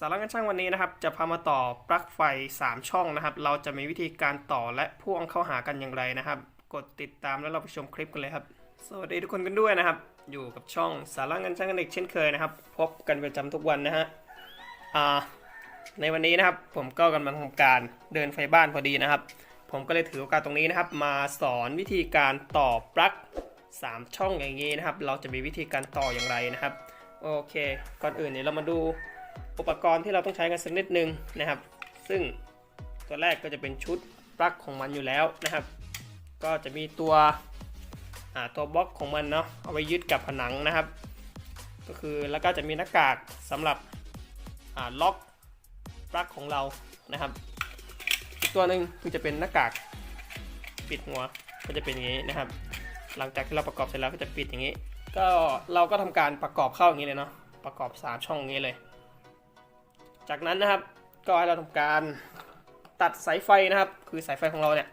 สาระกันช่างวันนี้นะครับ จะพามาต่อปลั๊กไฟ 3 ช่องนะครับ เราจะมีวิธีการต่อและพ่วงเข้าหากันอย่างไรนะครับ กดติดตามแล้วเราไปชมคลิปกันเลยครับ สวัสดีทุกคนกันด้วยนะครับ อยู่กับช่องสาระกันช่างกันเด็กเช่นเคยนะครับ พบกันประจำทุกวันนะฮะอ่าในวันนี้นะครับผมก็กำลังทำการเดินไฟบ้านพอดีนะครับ ผมก็เลยถือโอกาสตรงนี้นะครับ มาสอนวิธีการต่อปลั๊ก 3 ช่องอย่างนี้นะครับ เราจะมีวิธีการต่ออย่างไรนะครับ โอเค ก่อนอื่นเนี่ยเรามาดู อุปกรณ์ที่เราต้องใช้กันสักนิดนึงนะครับ ซึ่งตัวแรกก็จะเป็นชุดปลั๊กของมันอยู่แล้วนะครับ ก็จะมีตัวตัวบล็อกของมันเนาะเอาไว้ยึดกับผนังนะครับ ก็คือแล้วก็จะมีหน้ากากสำหรับล็อกปลั๊กของเรานะครับ อีกตัวหนึ่งคือจะเป็นหน้ากากปิดหัวก็จะเป็นอย่างนี้นะครับ หลังจากที่เราประกอบเสร็จแล้วก็จะปิดอย่างนี้ ก็เราก็ทำการประกอบเข้าอย่างนี้เลยเนาะประกอบ 3 ช่องอย่างนี้เลย จากนั้นนะครับก็ให้เราทำการตัดสายไฟนะครับ คือสายไฟของเราเนี่ย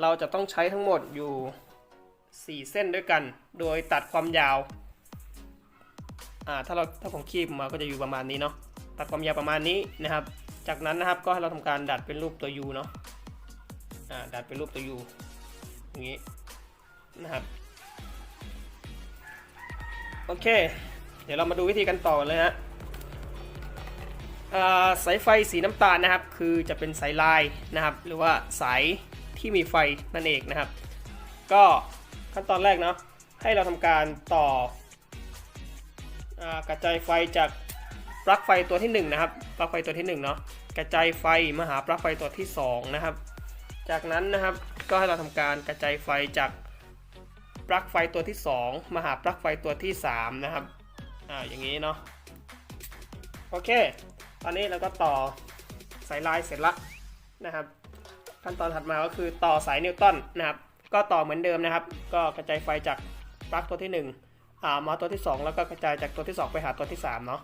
เราจะต้องใช้ทั้งหมดอยู่ 4 เส้นด้วยกัน โดยตัดความยาวอ่าถ้าเราถ้าผมคีบมาก็จะอยู่ประมาณนี้เนาะตัดความยาวประมาณนี้นะครับ จากนั้นนะครับก็ให้เราทำการดัดเป็นรูปตัว U เนาะอ่าดัดเป็นรูปตัว U อย่างนี้นะครับโอเค เดี๋ยวเรามาดูวิธีการต่อเลยฮะ สายไฟสีน้ำตาลนะครับ คือจะเป็นสายลายนะครับ หรือว่าสายที่มีไฟนั่นเองนะครับ ก็ขั้นตอนแรกเนาะให้เราทำการต่ออกระจายไฟจากปลั๊กไฟตัวที่ 1 นะครับปลั๊กไฟตัวที่1เนาะกระจายไฟมาหาปลั๊กไฟตัวที่ 2 นะครับ จากนั้นนะครับก็ให้เราทำการกระจายไฟจากปลั๊กไฟตัวที่ 2 มาหาปลั๊กไฟตัวที่ 3 นะครับอ่าอย่างนี้เนาะโอเค ตอนนี้เราก็ต่อสายลายเสร็จละนะครับ ขั้นตอนถัดมาก็คือต่อสายนิวตันนะครับ ก็ต่อเหมือนเดิมนะครับ ก็กระจายไฟจากปลั๊กตัวที่1อ่ามาตัวที่ 2 แล้วก็กระจายจากตัวที่ 2 ไปหาตัวที่3เนาะ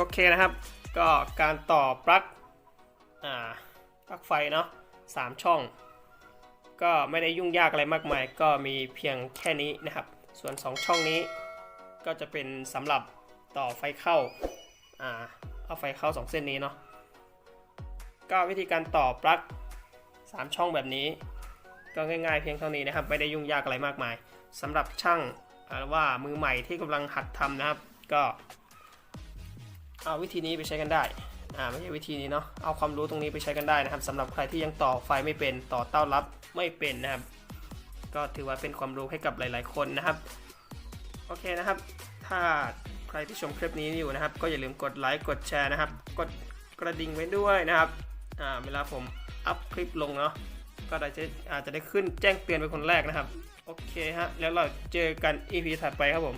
โอเคนะครับ ก็การต่อปลั๊กอ่าปลั๊กไฟเนาะสามช่อง ก็ไม่ได้ยุ่งยากอะไรมากมาย ก็มีเพียงแค่นี้นะครับ ส่วน 2 ช่องนี้ ก็จะเป็นสำหรับต่อไฟเข้าอ่าเอาไฟเข้า 2 เส้นนี้เนาะก็วิธีการต่อปลั๊ก3 ช่องแบบนี้ ก็ง่ายๆเพียงเท่านี้นะครับ ไม่ได้ยุ่งยากอะไรมากมายสำหรับช่างว่ามือใหม่ที่กำลังหัดทำนะครับ ก็ เอาวิธีนี้ไปใช้กันได้อ่าไม่ใช่วิธีนี้เนาะเอาความรู้ตรงนี้ไปใช้กันได้นะครับสำหรับใครที่ยังต่อไฟไม่เป็นต่อเต้ารับไม่เป็นนะครับ ก็ถือว่าเป็นความรู้ให้กับหลาย ๆ คนนะครับโอเคนะครับ ถ้าใครที่ชมคลิปนี้อยู่นะครับ ก็อย่าลืมกดไลค์กดแชร์นะครับ กดกระดิ่งไว้ด้วยนะครับอ่าเวลาผมอัพคลิปลงเนาะก็อาจจะอาจจะได้ขึ้นแจ้งเตือนเป็นคนแรกนะครับ โอเคฮะแล้วเราเจอกัน EP ถัดไปครับผม